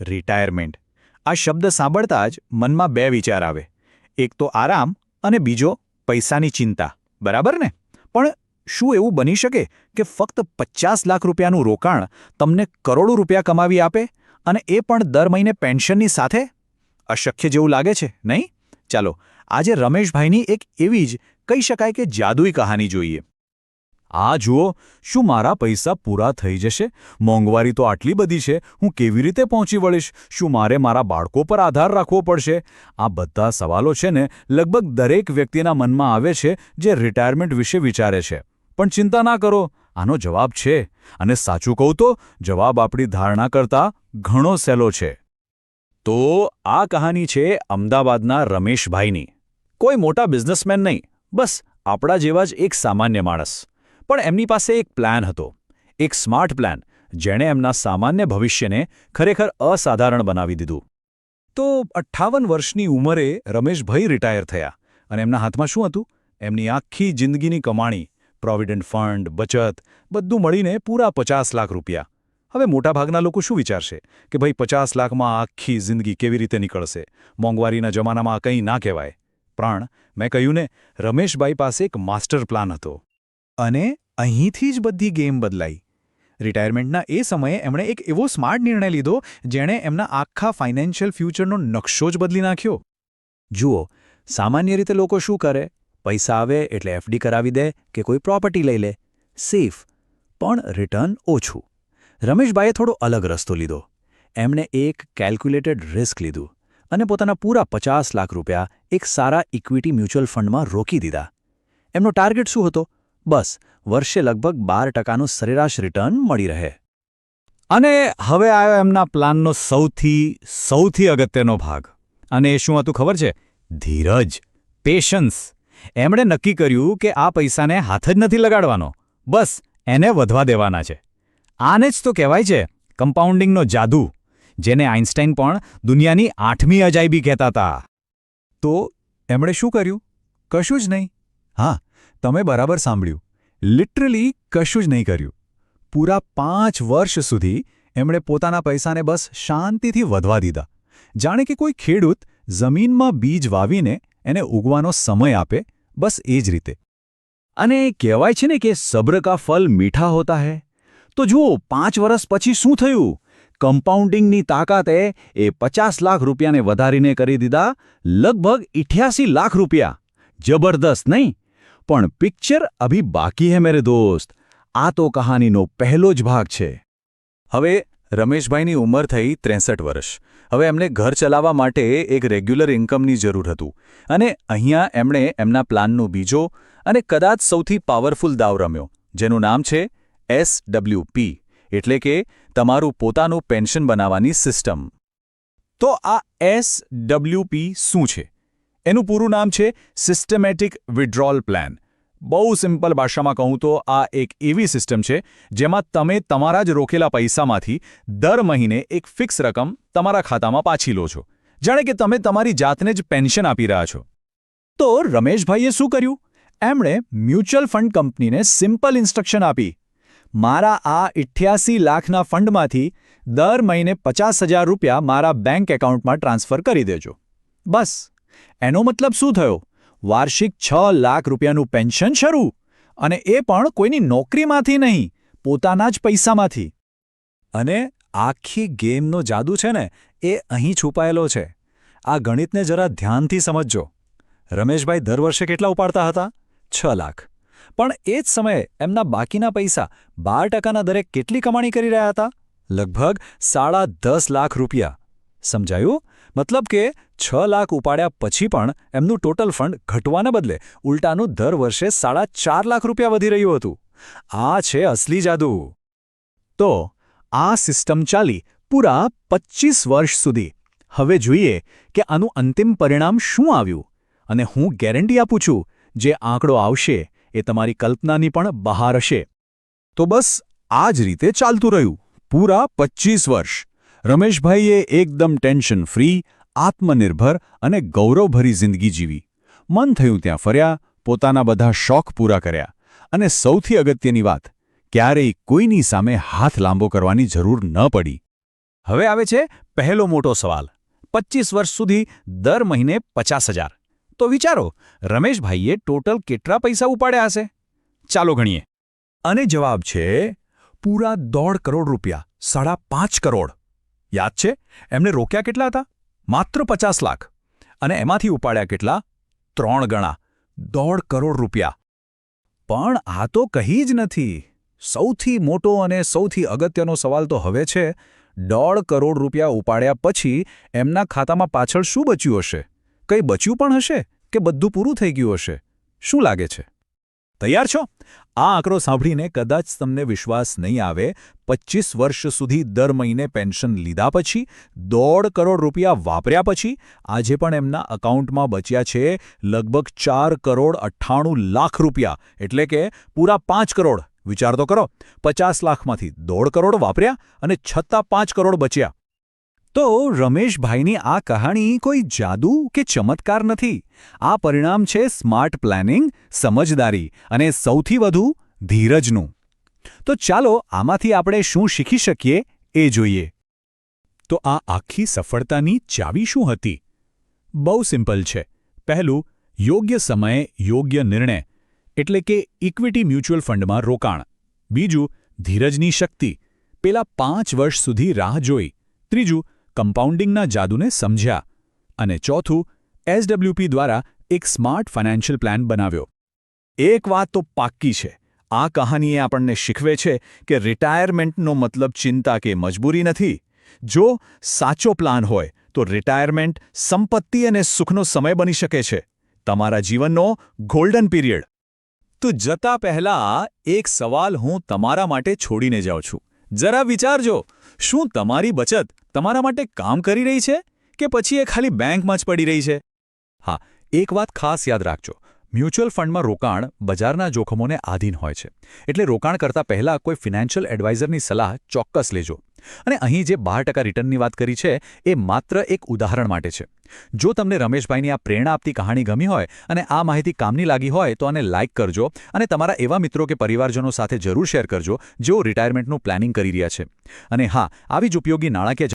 Retirement. આ શબ્દ સાંભળતા જ મનમાં બે વિચાર આવે. એક તો આરામ અને બીજો પૈસાની ચિંતા. બરાબર ને? પણ શું એવું બની શકે કે ફક્ત પચાસ લાખ રૂપિયાનું રોકાણ તમને કરોડો રૂપિયા કમાવી આપે અને એ પણ દર મહિને પેન્શનની સાથે? અશક્ય જેવું લાગે છે, નહીં? ચાલો, આજે રમેશભાઈની એક એવી જ કહી શકાય કે જાદુઈ કહાની જોઈએ. આ જુઓ, શું મારા પૈસા પૂરા થઈ જશે? મોંઘવારી તો આટલી બધી છે, હું કેવી રીતે પહોંચી વળીશ? શું મારે મારા બાળકો પર આધાર રાખવો પડશે? આ બધા સવાલો છે ને, લગભગ દરેક વ્યક્તિના મનમાં આવે છે, જે રિટાયરમેન્ટ વિશે વિચારે છે. પણ ચિંતા ના કરો, આનો જવાબ છે. અને સાચું કહું તો, જવાબ આપણી ધારણા કરતાં ઘણો સહેલો છે. તો, આ કહાની છે અમદાવાદના રમેશભાઈની. કોઈ મોટા બિઝનેસમેન નહીં, બસ આપણા જેવા જ એક સામાન્ય માણસ. પણ એમની પાસે એક પ્લાન હતો. એક સ્માર્ટ પ્લાન, જેણે એમના સામાન્ય ભવિષ્યને ખરેખર અસાધારણ બનાવી દીધું. તો અઠ્ઠાવન વર્ષની ઉંમરે રમેશભાઈ રિટાયર થયા અને એમના હાથમાં શું હતું? એમની આખી જિંદગીની કમાણી, પ્રોવિડન્ટ ફંડ, બચત, બધું મળીને પૂરા પચાસ લાખ રૂપિયા. હવે મોટાભાગના લોકો શું વિચારશે? કે ભાઈ, પચાસ લાખમાં આખી જિંદગી કેવી રીતે નીકળશે? મોંઘવારીના જમાનામાં કંઈ ના કહેવાય. પ્રાણ, મેં કહ્યું ને, રમેશભાઈ પાસે એક માસ્ટર પ્લાન હતો. અને અહીંથી જ બધી ગેમ બદલાઈ. રિટાયરમેન્ટના એ સમયે એમણે એક એવો સ્માર્ટ નિર્ણય લીધો, જેણે એમના આખા ફાઇનાન્શિયલ ફ્યુચરનો નકશો જ બદલી નાખ્યો. જુઓ, સામાન્ય રીતે લોકો શું કરે? પૈસા આવે એટલે એફડી કરાવી દે કે કોઈ પ્રોપર્ટી લઈ લે. સેફ, પણ રિટર્ન ઓછું. રમેશભાઈએ થોડો અલગ રસ્તો લીધો. એમણે એક કેલ્ક્યુલેટેડ રિસ્ક લીધું અને પોતાના પૂરા પચાસ લાખ રૂપિયા એક સારા ઇક્વિટી મ્યુચ્યુઅલ ફંડમાં રોકી દીધા. એમનો ટાર્ગેટ શું હતો? બસ, વર્ષે લગભગ બાર ટકાનું સરેરાશ રિટર્ન મળી રહે. અને હવે આવ્યો એમના પ્લાનનો સૌથી સૌથી અગત્યનો ભાગ. અને એ શું હતું ખબર છે? ધીરજ પેશન્સ એમણે નક્કી કર્યું કે આ પૈસાને હાથ જ નથી લગાડવાનો. બસ, એને વધવા દેવાના છે. આને જ તો કહેવાય છે કમ્પાઉન્ડિંગનો જાદુ, જેને આઇન્સ્ટાઈન પણ દુનિયાની આઠમી અજાયબી કહેતા હતા. તો એમણે શું કર્યું? કશું જ નહીં. હા તમે બરાબર સાંભળ્યું. લિટરલી કશું જ નહીં કર્યું. પૂરા પાંચ વર્ષ સુધી એમણે પોતાના પૈસાને બસ શાંતિથી વધવા દીધા. જાણે કે કોઈ ખેડૂત જમીનમાં બીજ વાવીને એને ઉગવાનો સમય આપે, બસ એ જ રીતે. અને કહેવાય છે ને કે સબ્ર કા ફલ મીઠા હોતા હૈ. તો જુઓ, પાંચ વર્ષ પછી શું થયું? કમ્પાઉન્ડિંગની તાકાતે એ પચાસ લાખ રૂપિયાને વધારીને કરી દીધા લગભગ ઇઠ્યાસી લાખ રૂપિયા. જબરદસ્ત, નહીં? પણ પિક્ચર અભી બાકી હે મેરે દોસ્ત. આ તો કહાનીનો પહેલો જ ભાગ છે. હવે રમેશભાઈની ઉંમર થઈ ત્રેસઠ વર્ષ. હવે એમને ઘર ચલાવવા માટે એક રેગ્યુલર ઇન્કમની જરૂર હતું. અને અહીંયા એમણે એમના પ્લાનનો બીજો અને કદાચ સૌથી પાવરફુલ દાવ રમ્યો, જેનું નામ છે એસડબ્લ્યુપી એટલે કે તમારું પોતાનું પેન્શન બનાવવાની સિસ્ટમ. તો આ એસડબ્લ્યુપી શું છે? એનું પૂરું નામ છે સિસ્ટમેટિક વિડ્રોલ પ્લાન બહુ સિમ્પલ ભાષામાં કહું તો આ એક એવી સિસ્ટમ છે જેમાં તમે તમારા જ રોકેલા પૈસામાંથી દર મહિને એક ફિક્સ રકમ તમારા ખાતામાં પાછી લો છો. જાણે કે તમે તમારી જાતને જ પેન્શન આપી રહ્યા છો. તો રમેશભાઈએ શું કર્યું? એમણે મ્યુચ્યુઅલ ફંડ કંપનીને સિમ્પલ ઇન્સ્ટ્રક્શન આપી. મારા આ ઇઠ્યાસી લાખના ફંડમાંથી દર મહિને પચાસ રૂપિયા મારા બેંક એકાઉન્ટમાં ટ્રાન્સફર કરી દેજો. બસ. એનો મતલબ શું થયો? વાર્ષિક છ લાખ રૂપિયાનું પેન્શન શરૂ? અને એ પણ કોઈની નોકરીમાંથી નહીં, પોતાના જ પૈસામાંથી. અને આખી ગેમનો જાદુ છે ને, એ અહીં છુપાયેલો છે. આ ગણિતને જરા ધ્યાનથી સમજજો. રમેશભાઈ દર વર્ષે કેટલા ઉપાડતા હતા? છ લાખ. પણ એ જ સમયે એમના બાકીના પૈસા બાર ટકાના દરે કેટલી કમાણી કરી રહ્યા હતા? લગભગ સાડા દસ લાખ રૂપિયા. સમજાયું? મતલબ કે છ લાખ ઉપાડ્યા પછી પણ એમનું ટોટલ ફંડ ઘટવાને બદલે ઉલટાનું દર વર્ષે સાડા ચાર લાખ રૂપિયા વધી રહ્યું હતું. આ છે અસલી જાદુ. તો આ સિસ્ટમ ચાલી પૂરા પચ્ચીસ વર્ષ સુધી. હવે જોઈએ કે આનું અંતિમ પરિણામ શું આવ્યું? અને હું ગેરંટી આપું છું, જે આંકડો આવશે એ તમારી કલ્પનાની પણ બહાર હશે. તો બસ આ જ રીતે ચાલતું રહ્યું. પૂરા પચ્ચીસ વર્ષ. રમેશભાઈએ એકદમ ટેન્શન ફ્રી, આત્મનિર્ભર અને ગૌરવભરી જિંદગી જીવી. મન થયું ત્યાં ફર્યા, પોતાના બધા શોખ પૂરા કર્યા. અને સૌથી અગત્યની વાત, ક્યારેય કોઈની સામે હાથ લાંબો કરવાની જરૂર ન પડી. હવે આવે છે પહેલો મોટો સવાલ. પચીસ વર્ષ સુધી દર મહિને પચાસ હજાર. તો વિચારો, રમેશભાઈએ ટોટલ કેટલા પૈસા ઉપાડ્યા હશે? ચાલો ગણીએ. અને જવાબ છે, પૂરા દોઢ કરોડ રૂપિયા, સાડા પાંચ કરોડ. યાદ છે? એમને રોક્યા કેટલા હતા? માત્ર પચાસ લાખ. અને એમાંથી ઉપાડ્યા કેટલા? ત્રણ ગણા. દોઢ કરોડ રૂપિયા. પણ આ તો કહી જ નથી. સૌથી મોટો અને સૌથી અગત્યનો સવાલ તો હવે છે. દોઢ કરોડ રૂપિયા ઉપાડ્યા પછી એમના ખાતામાં પાછળ શું બચ્યું હશે? કંઈ બચ્યું પણ હશે કે બધું પૂરું થઈ ગયું હશે? શું લાગે છે? તૈયાર છો? આ આંકડો સાંભળીને કદાચ તમને વિશ્વાસ નહીં આવે પચીસ વર્ષ સુધી દર મહિને પેન્શન લીધા પછી, દોઢ કરોડ રૂપિયા વાપર્યા પછી, આજે પણ એમના અકાઉન્ટમાં બચ્યા છે લગભગ ચાર કરોડ અઠ્ઠાણું લાખ રૂપિયા. એટલે કે પૂરા પાંચ કરોડ. વિચાર તો કરો, પચાસ લાખમાંથી દોઢ કરોડ વાપર્યા અને છતાં પાંચ કરોડ બચ્યા. તો રમેશભાઈની આ કહાણી કોઈ જાદુ કે ચમત્કાર નથી? આ પરિણામ છે સ્માર્ટ પ્લાનિંગ, સમજદારી અને સૌથી વધુ ધીરજનું. તો ચાલો આમાંથી આપણે શું શીખી શકીએ એ જોઈએ. તો આ આખી સફળતાની ચાવી શું હતી? બહુ સિમ્પલ છે. પહેલું, યોગ્ય સમયે યોગ્ય નિર્ણય, એટલે કે ઇક્વિટી મ્યુચ્યુઅલ ફંડમાં રોકાણ. બીજું, ધીરજની શક્તિ, પેલા પાંચ વર્ષ સુધી રાહ જોઈ. ત્રીજું કમ્પાઉન્ડિંગના જાદુને સમજ્યા અને ચોથું એસડબ્લ્યુપી દ્વારા એક સ્માર્ટ ફાઇનાન્શિયલ પ્લાન બનાવ્યો. એક વાત તો પાક્કી છે. આ કહાનીએ આપણને શીખવે છે કે રિટાયરમેન્ટનો મતલબ ચિંતા કે મજબૂરી નથી. જો સાચો પ્લાન હોય, તો રિટાયરમેન્ટ સંપત્તિ અને સુખનો સમય બની શકે છે. તમારા જીવનનો ગોલ્ડન પીરિયડ તો જતા પહેલા એક સવાલ હું તમારા માટે છોડીને જાઉં છું. જરા વિચારજો. શું તમારી બચત તમારા માટે કામ કરી રહી છે કે પછી એ ખાલી બેંકમાં જ પડી રહી છે? હા, એક વાત ખાસ યાદ રાખજો. મ્યુચ્યુઅલ ફંડમાં રોકાણ બજારના જોખમોને આધીન હોય છે. એટલે રોકાણ કરતા પહેલા કોઈ ફિનાન્શિયલ એડવાઇઝરની સલાહ ચોક્કસ લેજો. અને અહીં જે બાર ટકા રિટર્નની વાત કરી છે, એ માત્ર એક ઉદાહરણ માટે છે. જો તમને રમેશભાઈની આ પ્રેરણા આપતી કહાણી ગમી હોય અને આ માહિતી કામની લાગી હોય, તો આને લાઇક કરજો અને તમારા એવા મિત્રો કે પરિવારજનો સાથે જરૂર શેર કરજો જેઓ રિટાયરમેન્ટનું પ્લાનિંગ કરી રહ્યા છે. અને હા, આવી જ ઉપયોગી નાણાકીય